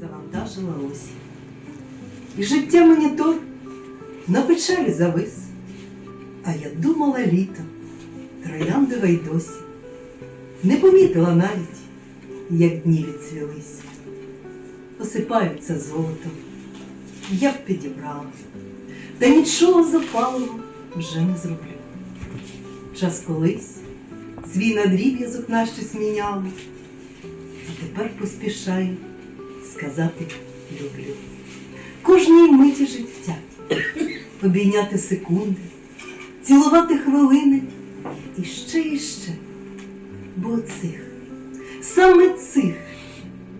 завантажила осінь. І життя монітор на печалі завис. А я думала літо, трояндова й досі. Не помітила навіть, як дні відцвілись. Осипаються золотом, я б підібрала, та нічого запалого вже не зроблю. Час колись свій надріб'язок наш щось міняли, а тепер поспішаю сказати люблю. Кожній миті життя обійняти секунди, цілувати хвилини і ще і ще. Бо цих, саме цих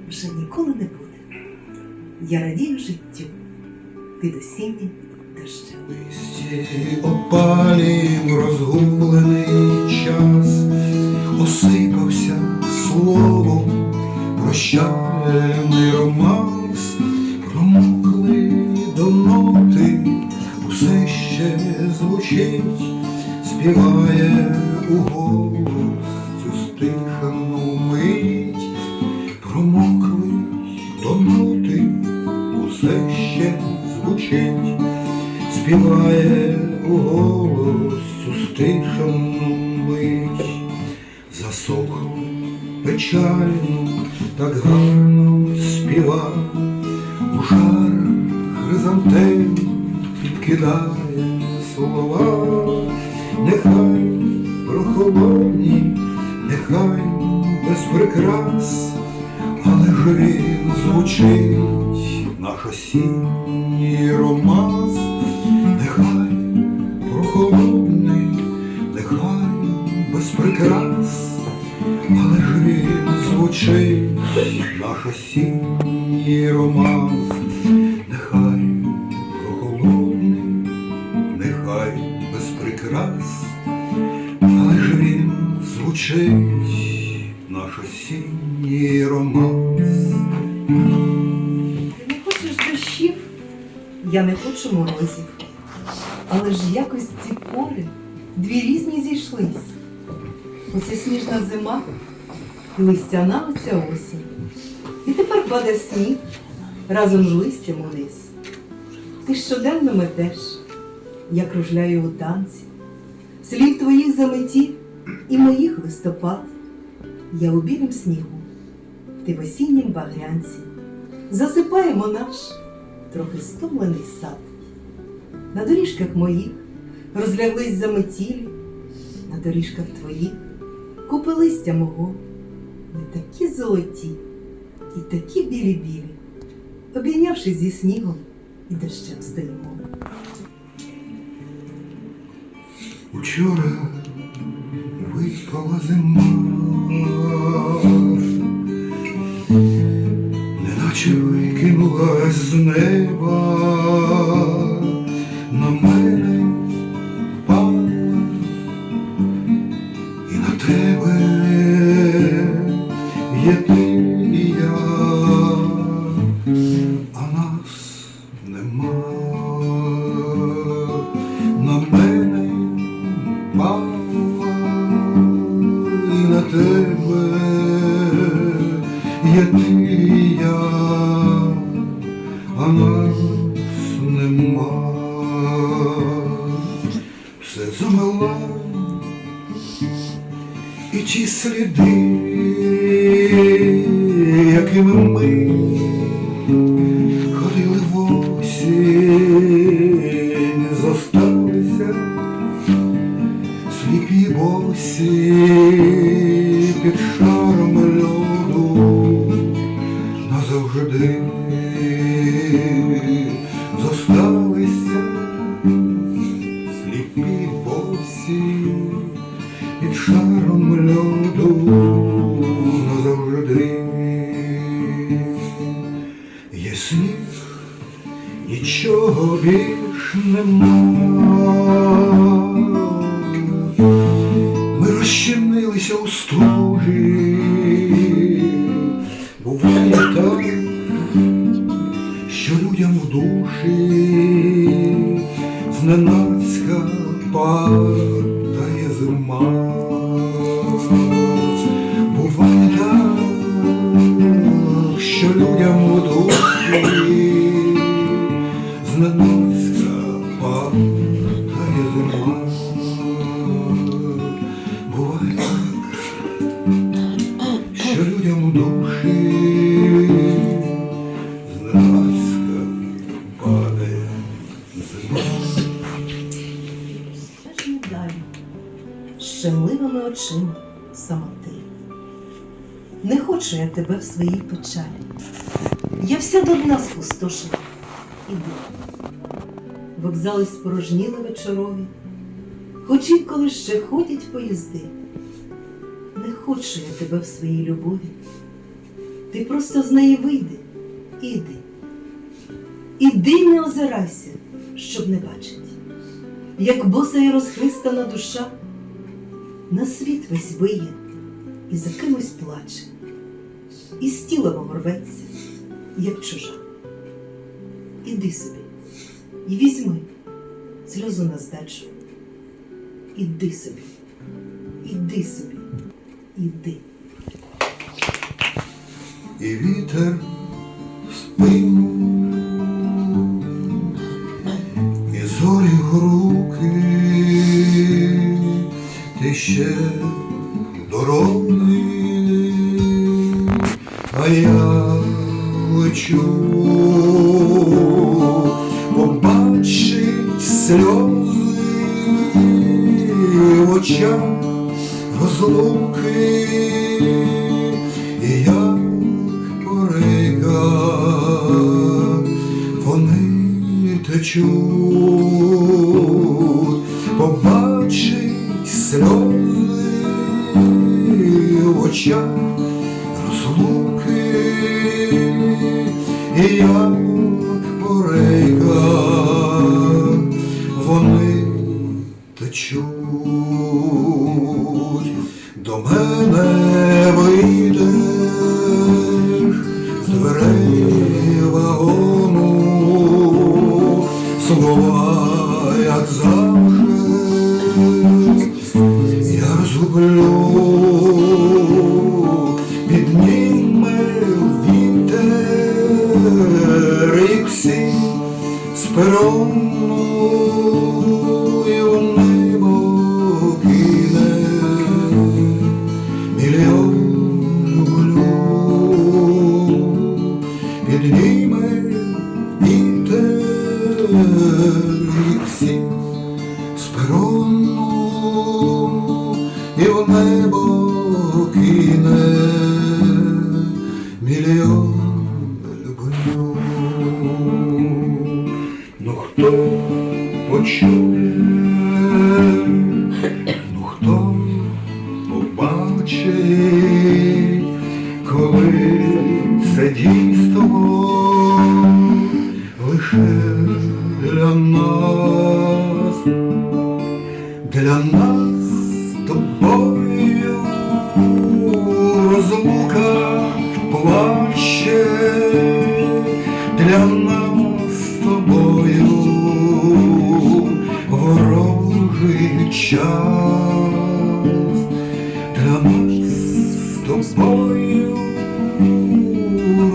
вже ніколи не буде. Я радію життю під осіннім дощем. Листі опалім розгублений час, осипався словом прощальний романс, промокли до ноти, усе ще звучить, співає у голос цю стихану мить, промокли до ноти, усе ще звучить співає у голос цю стишану мить, засохло печально, так гарно співа, у жар хризантем підкидає слова, нехай прохолодні, нехай без прикрас, але ж він звучить наш осінній романс, нехай прохолодний, нехай без прикрас, звучить наш осінній романс, нехай прохолодний, нехай без прикрас, але ж він звучить наш осінній романс. Ти не хочеш дощів, я не хочу морозів. Але ж якось ці полі дві різні зійшлись. Оце сніжна зима листяна оця осінь. І тепер паде сніг разом з листям униз. Ти щоденно метеш, я кружляю у танці, слів твоїх заметів і моїх листопад. Я у білім снігу, ти в осіннім багрянці. Засипаємо наш трохи стомлений сад. На доріжках моїх розляглись заметілі, на доріжках твоїх купи листя мого, ми такі золоті і такі білі-білі, обійнявшись зі снігом і дощем стоїмо. Учора випала зима, неначе викинулась з неба, є ти і я, а нас нема. Все замила і ті сліди, якими ми зосталися сліпі босі під шаром льоду назавжди. Є сніг, нічого більш нема. Ми розчинилися у стужі, Буває так, що людям у душі зненацька падає зима. Буває так, що людям у душі Я тебе в своїй печалі. Я вся до дна спустошена. Іди. Вокзали спорожніли вечорові, хоч інколи ще ходять поїзди. Не хочу я тебе в своїй любові. Ти просто з неї вийди, іди. Іди не озирайся, щоб не бачить, як боса і розхристана душа на світ весь виє і за кимось плаче, і з тіла мого рветься, як чужа. Іди собі і візьми сльозу на здачу. Іди собі, іди собі, іди. і вітер в і зорі в руки, ти ще дороги, а я лечу, побачить сльози в очах розлуки, і як порика вони течуть, побачить сльози в очах розлуки, і як порика вони течуть, до мене вийдеш з дверей вагону, слова, як завжди, я розгублю, з перону і у небо кине мільйон люблю, підніме хто почує, ну хто побачить, коли це дійство лише для нас, для нас з тобою розлука плаче, для нас з тобою ворожий час, для нас з тобою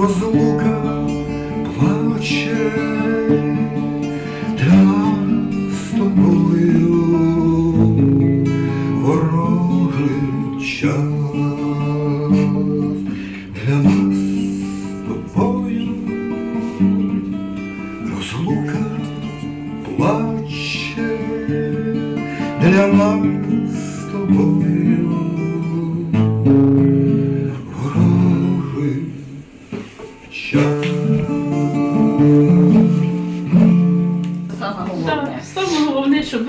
розлука плаче, для нас з тобою ворожий час. Саме головне. саме головне, щоб,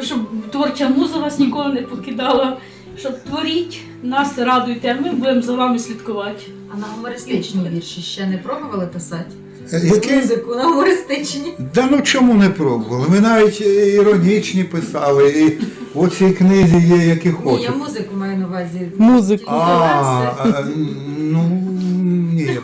щоб творча муза вас ніколи не покидала, щоб творіть, нас радуйте, а ми будемо за вами слідкувати. А на гумористичні вірші ще не пробували писати? Які? Музику на гумористичні. Да ну чому не пробували? Ми навіть е, іронічні писали, і в цій книзі є які Ні, я музику маю на увазі. Музику. А, а, ну ні,